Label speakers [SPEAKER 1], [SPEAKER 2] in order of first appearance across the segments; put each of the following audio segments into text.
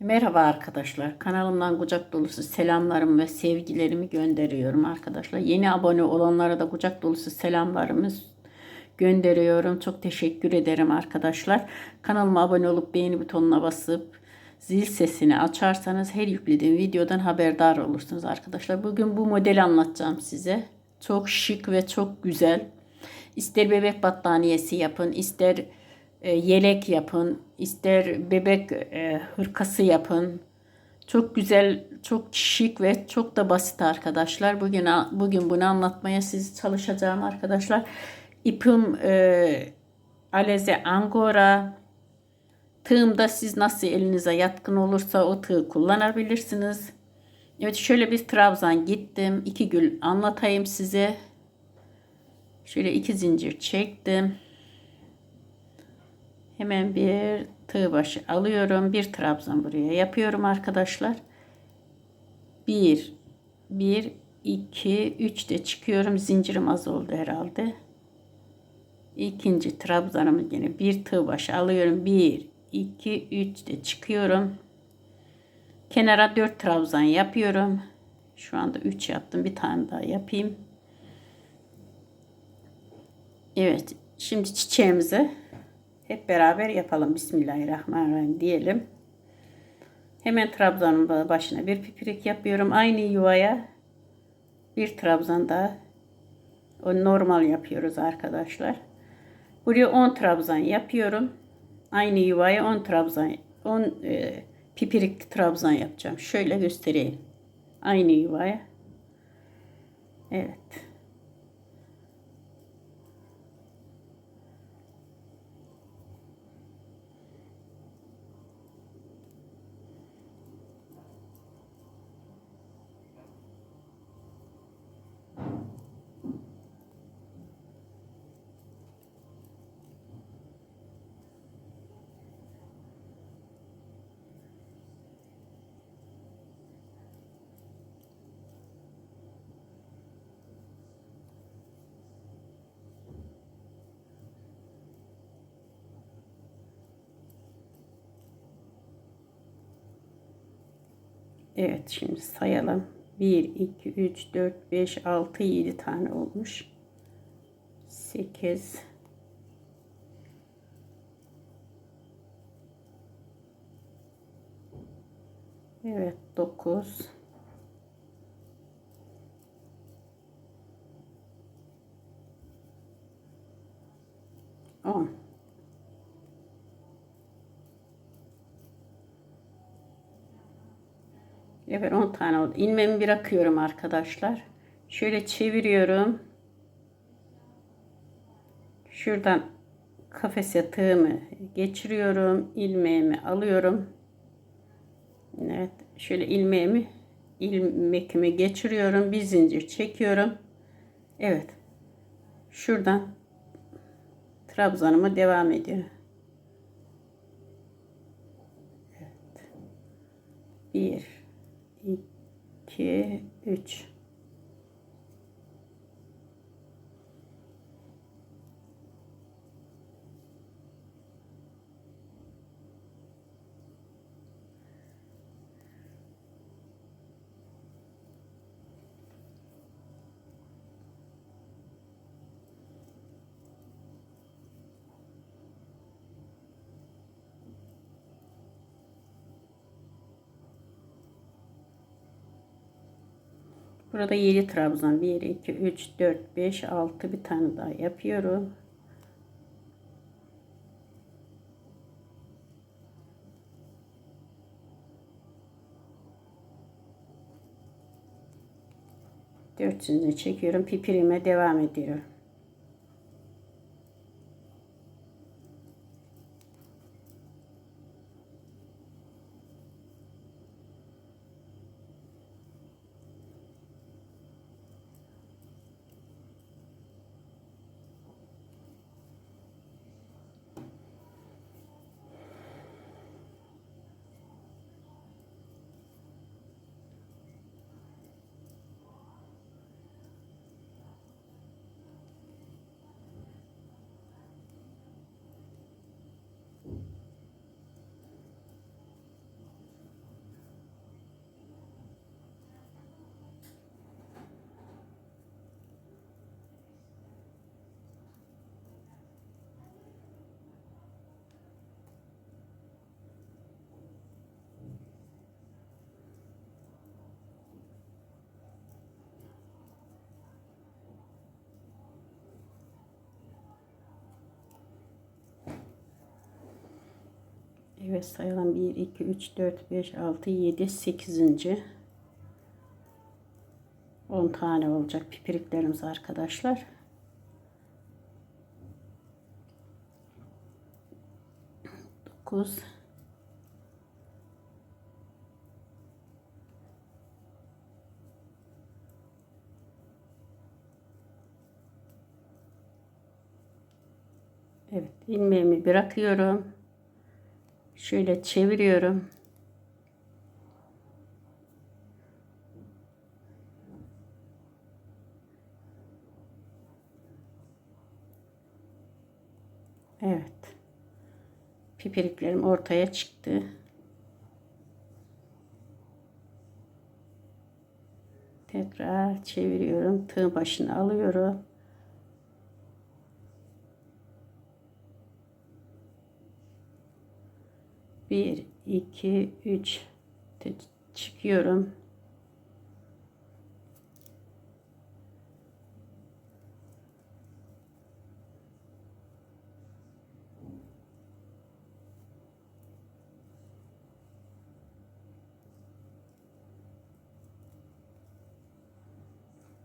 [SPEAKER 1] Merhaba arkadaşlar. Kanalımdan kucak dolusu selamlarımı ve sevgilerimi gönderiyorum arkadaşlar. Yeni abone olanlara da kucak dolusu selamlarımı gönderiyorum. Çok teşekkür ederim arkadaşlar. Kanalıma abone olup beğeni butonuna basıp zil sesini açarsanız her yüklediğim videodan haberdar olursunuz arkadaşlar. Bugün bu modeli anlatacağım size. Çok şık ve çok güzel. İster bebek battaniyesi yapın, ister e, yelek yapın, ister bebek e, hırkası yapın. Çok güzel, çok şık ve çok da basit arkadaşlar. Bugün bugün bunu anlatmaya siz çalışacağım arkadaşlar. İpim e, Aleze Angora. Tığımda siz nasıl elinize yatkın olursa o tığı kullanabilirsiniz. Evet şöyle bir trabzan gittim. iki gül anlatayım size. Şöyle iki zincir çektim. Hemen bir tığ başı alıyorum. Bir trabzan buraya yapıyorum arkadaşlar. Bir, bir, iki, üç de çıkıyorum. Zincirim az oldu herhalde. İkinci trabzanımı yine bir tığ başı alıyorum. Bir, iki, üç de çıkıyorum. Kenara dört trabzan yapıyorum. Şu anda üç yaptım. Bir tane daha yapayım. Evet. Şimdi çiçeğimizi hep beraber yapalım. Bismillahirrahmanirrahim diyelim. Hemen trabzanın başına bir pipirik yapıyorum. Aynı yuvaya bir trabzan daha o normal yapıyoruz arkadaşlar. Buraya 10 trabzan yapıyorum. Aynı yuvaya 10 trabzan 10 e, pipirikli trabzan yapacağım. Şöyle göstereyim. Aynı yuvaya. Evet. Evet şimdi sayalım. 1, 2, 3, 4, 5, 6, 7 tane olmuş. 8, Evet 9 Evet 10 tane oldu. İlmemi bırakıyorum arkadaşlar. Şöyle çeviriyorum. Şuradan kafese tığımı geçiriyorum. ilmeğimi alıyorum. Evet. Şöyle ilmeğimi ilmekimi geçiriyorum. Bir zincir çekiyorum. Evet. Şuradan trabzanıma devam ediyor. Evet. Bir 2 3 Burada 7 trabzan 1 2 3 4 5 6 bir tane daha yapıyorum. Dört zincir çekiyorum. Pipirime devam ediyorum. Evet sayalım 1 2 3 4 5 6 7 8. 10 tane olacak pipiriklerimiz arkadaşlar. Dokuz. Evet ilmeğimi bırakıyorum. Şöyle çeviriyorum. Evet. Pipiriklerim ortaya çıktı. Tekrar çeviriyorum. Tığ başını alıyorum. Bir, iki, üç. Çıkıyorum.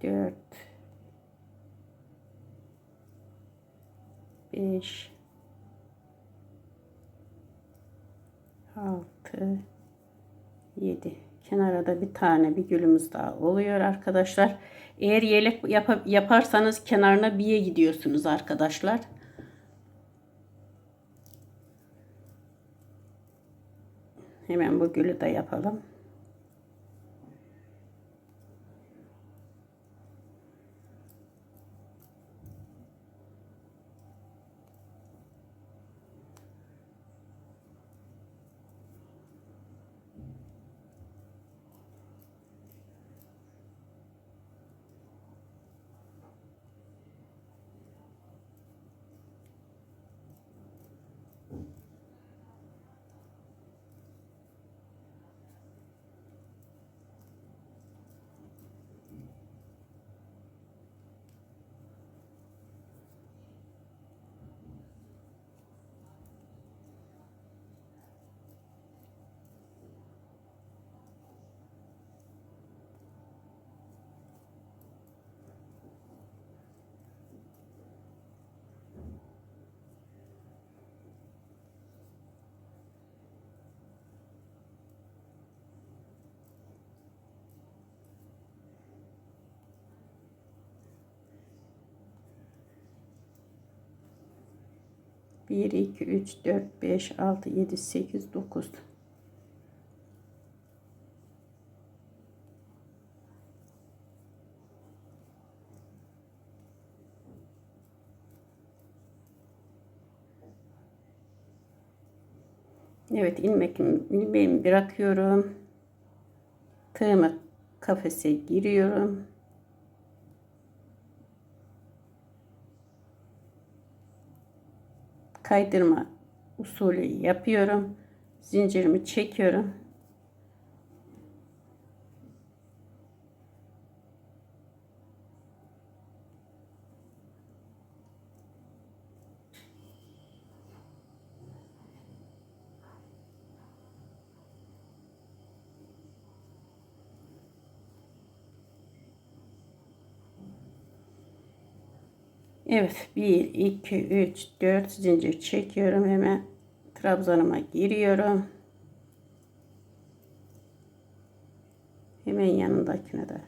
[SPEAKER 1] dört, beş, altı, yedi. Kenara da bir tane bir gülümüz daha oluyor arkadaşlar. Eğer yelek yap yaparsanız kenarına biye gidiyorsunuz arkadaşlar. Hemen bu gülü de yapalım. Bir, iki, üç, dört, beş, altı, yedi, sekiz, dokuz. Evet ilmek ilmeğimi bırakıyorum. Tığımı kafese giriyorum. Kaydırma usulü yapıyorum. Zincirimi çekiyorum. Evet 1 2 3 4 zincir çekiyorum hemen trabzanıma giriyorum. Hemen yanındakine de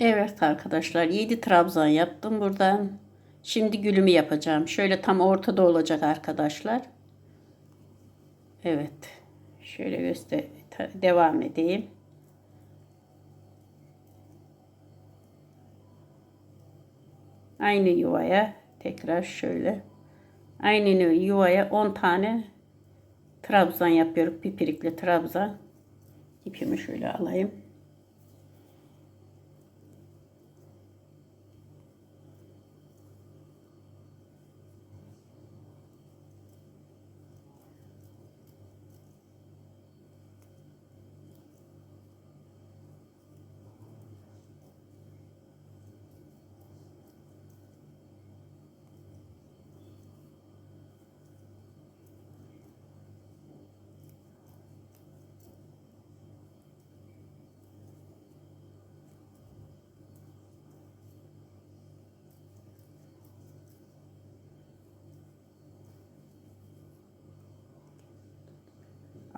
[SPEAKER 1] Evet arkadaşlar 7 trabzan yaptım buradan. Şimdi gülümü yapacağım. Şöyle tam ortada olacak arkadaşlar. Evet. Şöyle göster devam edeyim. Aynı yuvaya tekrar şöyle aynı yuvaya 10 tane trabzan yapıyorum. Pipirikli trabzan. İpimi şöyle alayım.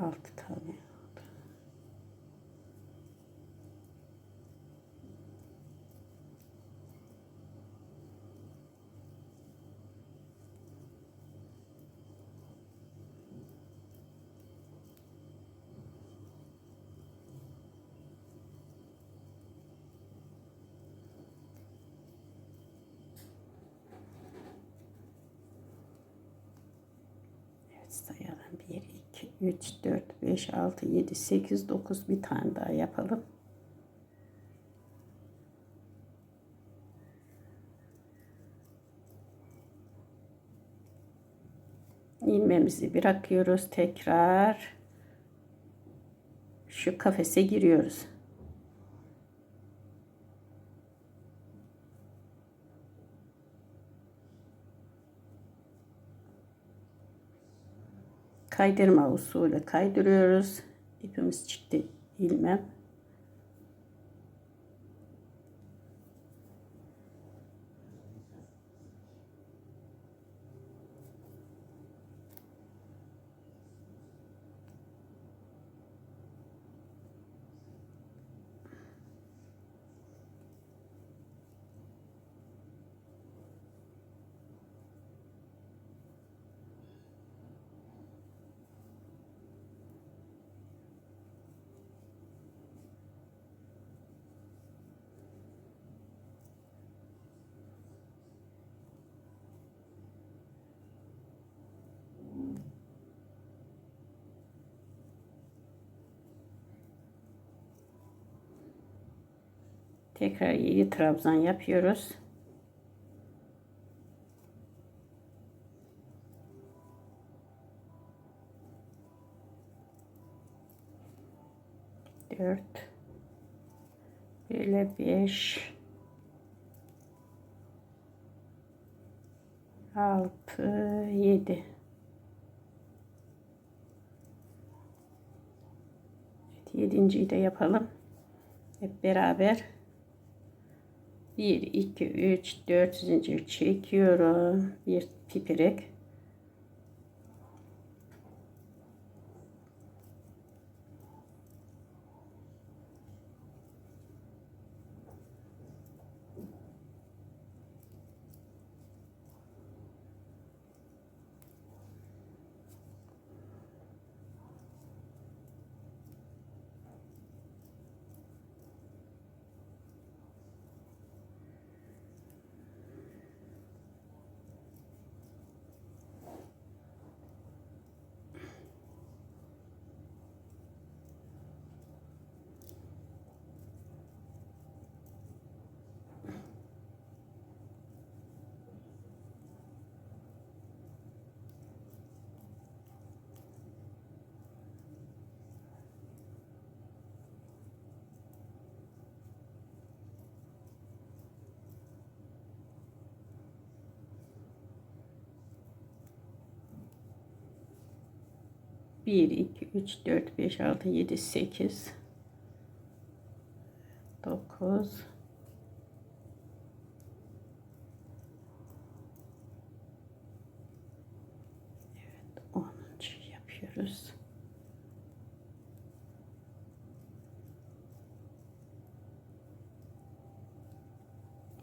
[SPEAKER 1] Altı tane. Sayalım. 1, 2, 3, 4, 5, 6, 7, 8, 9 bir tane daha yapalım. ilmeğimizi bırakıyoruz tekrar şu kafese giriyoruz. Kaydırma usulü kaydırıyoruz. İpimiz çıktı ilmem. Tekrar 7 trabzan yapıyoruz. Dört. Böyle beş. Altı. Yedi. Evet, yedinciyi de yapalım. Hep beraber. 1, 2, 3, 4. zincir çekiyorum. Bir pipirek 1, 2, 3, 4, 5, 6, 7, 8, 9, 10. yapıyoruz.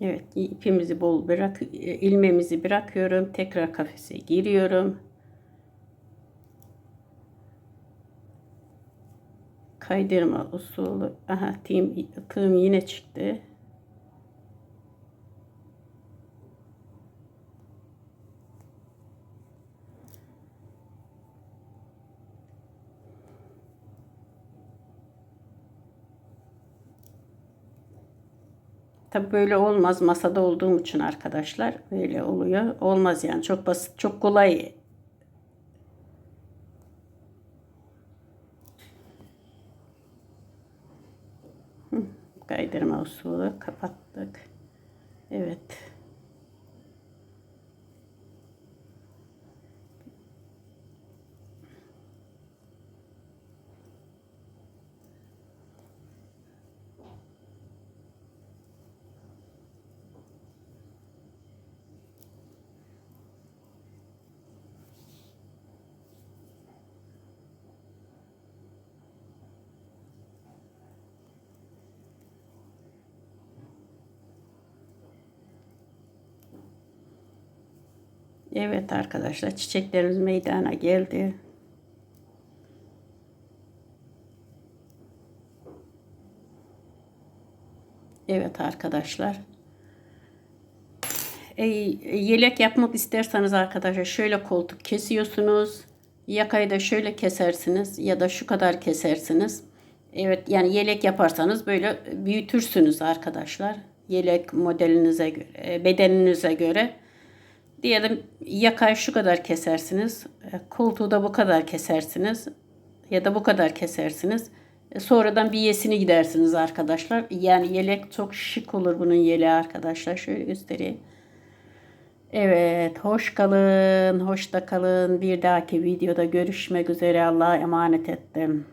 [SPEAKER 1] Evet ipimizi bol bırak e, ilmemizi bırakıyorum. Tekrar kafese giriyorum. Kaydırma usulü. Aha tığım, tığım yine çıktı. Tabi böyle olmaz. Masada olduğum için arkadaşlar böyle oluyor. Olmaz yani. Çok basit, çok kolay. Kaydırma usulü kapattık. Evet. Evet arkadaşlar çiçeklerimiz meydana geldi. Evet arkadaşlar. E, yelek yapmak isterseniz arkadaşlar şöyle koltuk kesiyorsunuz. Yakayı da şöyle kesersiniz ya da şu kadar kesersiniz. Evet yani yelek yaparsanız böyle büyütürsünüz arkadaşlar. Yelek modelinize göre, bedeninize göre. Diyelim yakayı şu kadar kesersiniz. e, Koltuğu da bu kadar kesersiniz. Ya da bu kadar kesersiniz. E, Sonradan bir yesini gidersiniz arkadaşlar. Yani yelek çok şık olur bunun yeleği arkadaşlar. Şöyle göstereyim. Evet, hoş kalın, hoşta kalın. Bir dahaki videoda görüşmek üzere. Allah'a emanet ettim.